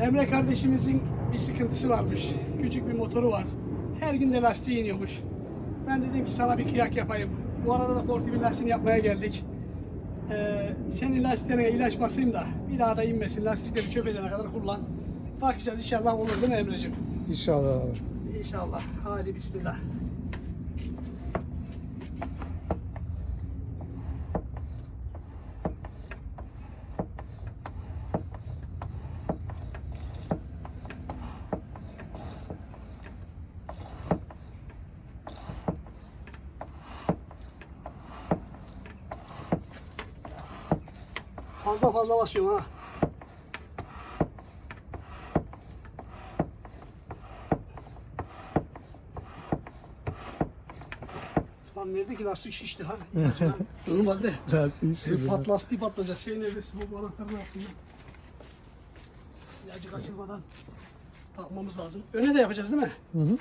Emre kardeşimizin bir sıkıntısı varmış. Küçük bir motoru var. Her gün de lastiği iniyormuş. Ben dedim ki sana bir kıyak yapayım. Bu arada da Portibin lastiğini yapmaya geldik. Ee, senin lastiklerine ilaç basayım da bir daha da inmesin. Lastikleri çöp edene kadar kullan. Bakacağız inşallah olur değil mi Emre'ciğim? İnşallah abi. İnşallah. Hadi bismillah. Fazla fazla basıyorum ha. Lan nerede ki lastik şişti ha? Normalde. Lastiği Bir şurada. pat lastiği patlayacak. Şey neredeyse bu anahtarını atayım. İlacı kaçırmadan takmamız lazım. Öne de yapacağız değil mi? Hı hı.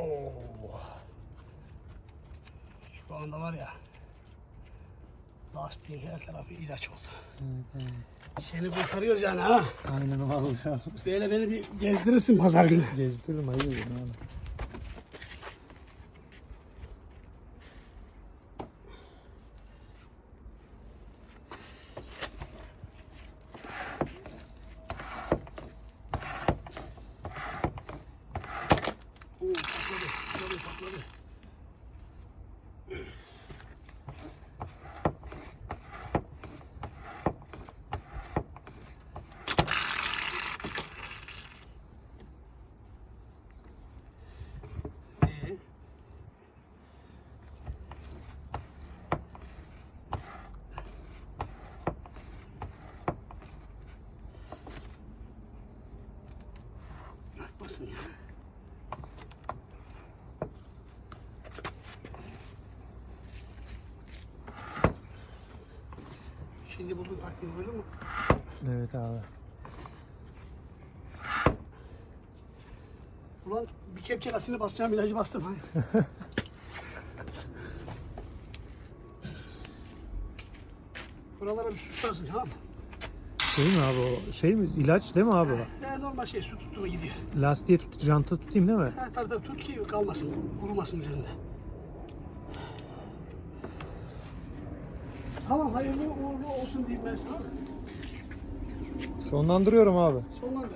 Oo. Şu anda var ya lastiğin her tarafı ilaç oldu. Seni kurtarıyoruz yani ha. Aynen vallahi. Böyle beni bir gezdirirsin pazar günü. Gezdiririm ayıp olur abi. Oo, patladı, patladı, patladı. Ee, Atmasın ya. Şimdi bulduk aktif böyle mi? Evet abi. Ulan bir kepçe lastiğini basacağım ilacı bastım. Buralara bir su tutarsın tamam mı? Şey mi abi o? Şey mi? İlaç değil mi abi o? Yani normal şey su tuttu mu gidiyor. Lastiğe tut, janta tutayım değil mi? Ha, tabii tabii tut ki kalmasın, kurumasın üzerinde. Tamam hayırlı uğurlu olsun. Sonlandırıyorum abi. Sonlandır.